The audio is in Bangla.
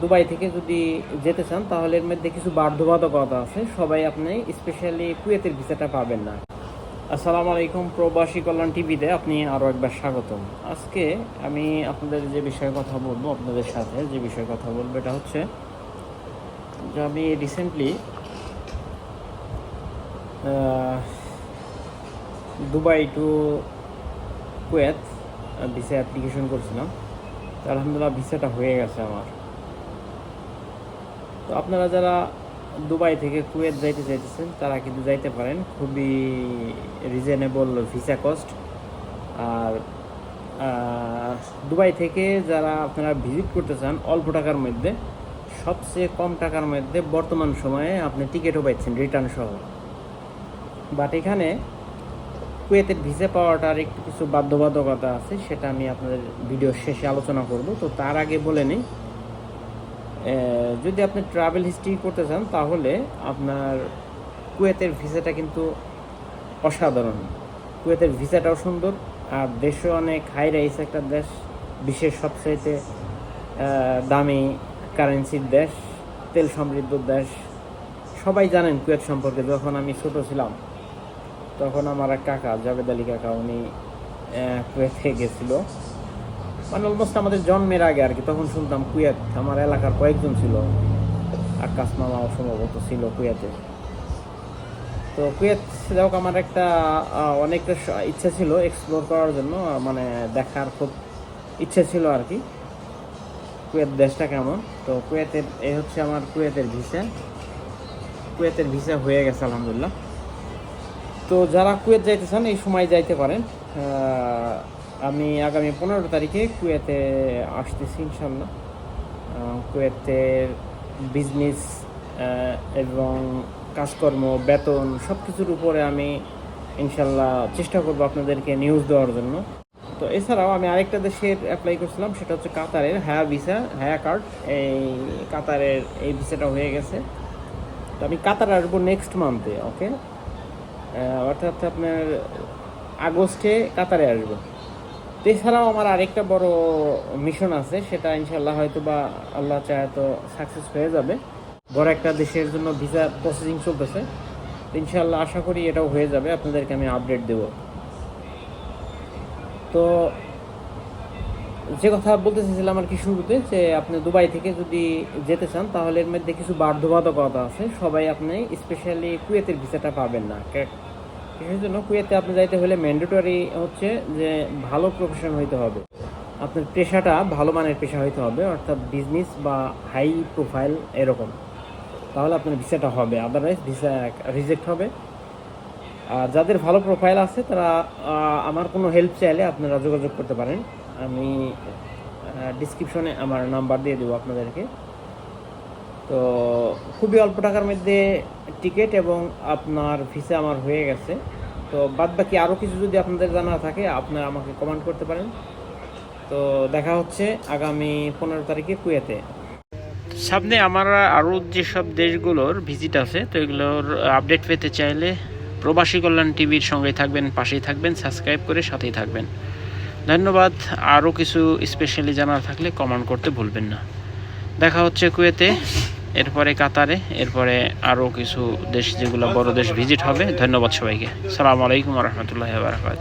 দুবাই থেকে যদি যেতে চান, তাহলে এর মধ্যে কিছু বাধ্যবাধকতা আছে। সবাই আপনি স্পেশালি কুয়েতের ভিসাটা পাবেন না। আসসালামু আলাইকুম, প্রবাসী কল্যাণ টিভিতে আপনি আরও একবার স্বাগতম। আজকে আমি আপনাদের যে বিষয়ে কথা বলব, আপনাদের সাথে যে বিষয়ে কথা বলব, এটা হচ্ছে যে আমি recently Dubai to Kuwait visa application করছিলাম। আলহামদুলিল্লাহ ভিসাটা হয়ে গেছে আমার। তো আপনারা যারা দুবাই থেকে কুয়েত যাইতে চাইতেছেন, তারা কিন্তু যাইতে পারেন। খুবই রিজনেবল ভিসা কস্ট আর দুবাই থেকে যারা আপনারা ভিজিট করতে চান, অল্প টাকার মধ্যে, সবচেয়ে কম টাকার মধ্যে বর্তমান সময়ে আপনি টিকিটও পাচ্ছেন রিটার্ন সহ। বাট এখানে কুয়েতের ভিসা পাওয়াটার একটু কিছু বাধ্যবাধকতা আছে, সেটা আমি আপনাদের ভিডিও শেষে আলোচনা করব। তো তার আগে বলে নিই যদি আপনি ট্রাভেল হিস্ট্রি করতে চান, তাহলে আপনার কুয়েতের ভিসাটা কিন্তু অসাধারণ। কুয়েতের ভিসাটাও সুন্দর, আর দেশও অনেক হাই রাইস একটা দেশ, বিশ্বের সবচাইতে দামি কারেন্সির দেশ, তেল সমৃদ্ধ দেশ। সবাই জানেন কুয়েত সম্পর্কে, যখন আমি ছোট ছিলাম, তখন আমার এক কাকা, জাভেদ আলী কাকা, উনি কুয়েতে গেছিল। মানে অলমোস্ট আমাদের জন্মের আগে আর কি, তখন শুনতাম কুয়েত, আমার এলাকার কয়েকজন ছিল। আকাশ মামা সম্ভবত ছিল কুয়েতে। তো কুয়েত, যাই আমার একটা অনেকটা ইচ্ছা ছিল এক্সপ্লোর করার জন্য মানে দেখার খুব ইচ্ছে ছিল আর কি। কুয়েত দেশটা কেমন? তো কুয়েতের, এই হচ্ছে আমার কুয়েতের ভিসা। কুয়েতের ভিসা হয়ে গেছে, আলহামদুলিল্লাহ। তো যারা কুয়েত যাইতে চান, এই সময় যাইতে পারেন। আমি আগামী পনেরো তারিখে কুয়েতে আসতেছি, ইনশাল্লাহ। কুয়েতের বিজনেস এবং কাজকর্ম, বেতন সব কিছুর উপরে আমি ইনশাল্লাহ চেষ্টা করব আপনাদেরকে নিউজ দেওয়ার জন্য। তো এছাড়াও আমি আরেকটা দেশের অ্যাপ্লাই করছিলাম, সেটা হচ্ছে কাতারের হায়া ভিসা হায়া কার্ড এই কাতারের এই ভিসাটা হয়ে গেছে। তো আমি কাতার আসব নেক্সট মান্থে ওকে অর্থাৎ আপনার আগস্টে কাতারে আসব। তো এছাড়াও আমার আরেকটা বড় মিশন আছে, সেটা ইনশাল্লাহ হয়তো বা আল্লাহ চায় তো সাকসেস হয়ে যাবে। বড় একটা দেশের জন্য ভিসা প্রসেসিং চলতেছে। ইনশাল্লাহ আশা করি এটাও হয়ে যাবে, আপনাদেরকে আমি আপডেট দেব। তো যে কথা বলতে চাইছিলাম আর কি শুরুতে, যে আপনি দুবাই থেকে যদি যেতে চান, তাহলে এর মধ্যে কিছু বাধ্যবাধকতা আছে। সবাই আপনি স্পেশালি কুয়েতের ভিসাটা পাবেন না। কে- জন্য কুয়েতে আপনি যাইতে হলে ম্যান্ডেটরি হচ্ছে যে ভালো প্রফেশন হইতে হবে। আপনার পেশাটা ভালো মানের পেশা হইতে হবে, অর্থাৎ বিজনেস বা হাই প্রোফাইল এরকম। তাহলে আপনার ভিসাটা হবে আদারওয়াইজ ভিসা রিজেক্ট হবে। আর যাদের ভালো প্রোফাইল আছে, তারা আমার কোনো হেল্প চাইলে আপনারা যোগাযোগ করতে পারেন। আমি ডিসক্রিপশনে আমার নাম্বার দিয়ে দেবো আপনাদেরকে। তো খুবই অল্প টাকার মধ্যে টিকিট এবং আপনার ভিসা আমার হয়ে গেছে। তো বাদ বাকি আরও কিছু যদি আপনাদের জানা থাকে, আপনারা আমাকে কমেন্ট করতে পারেন। তো দেখা হচ্ছে আগামী পনেরো তারিখে কুয়েতে। সামনে আমার আরও যেসব দেশগুলোর ভিজিট আছে, তো এগুলোর আপডেট পেতে চাইলে প্রবাসী কল্যাণ টিভির সঙ্গে থাকবেন, পাশেই থাকবেন সাবস্ক্রাইব করে সাথেই থাকবেন। ধন্যবাদ। আরও কিছু স্পেশালি জানার থাকলে কমেন্ট করতে ভুলবেন না। দেখা হচ্ছে কুয়েতে। এরপরে কাতারে, এরপরে আরও কিছু দেশ যেগুলো বড় দেশ ভিজিট হবে। ধন্যবাদ সবাইকে। সালামু আলাইকুম রহমতুল্লাহ বারকাত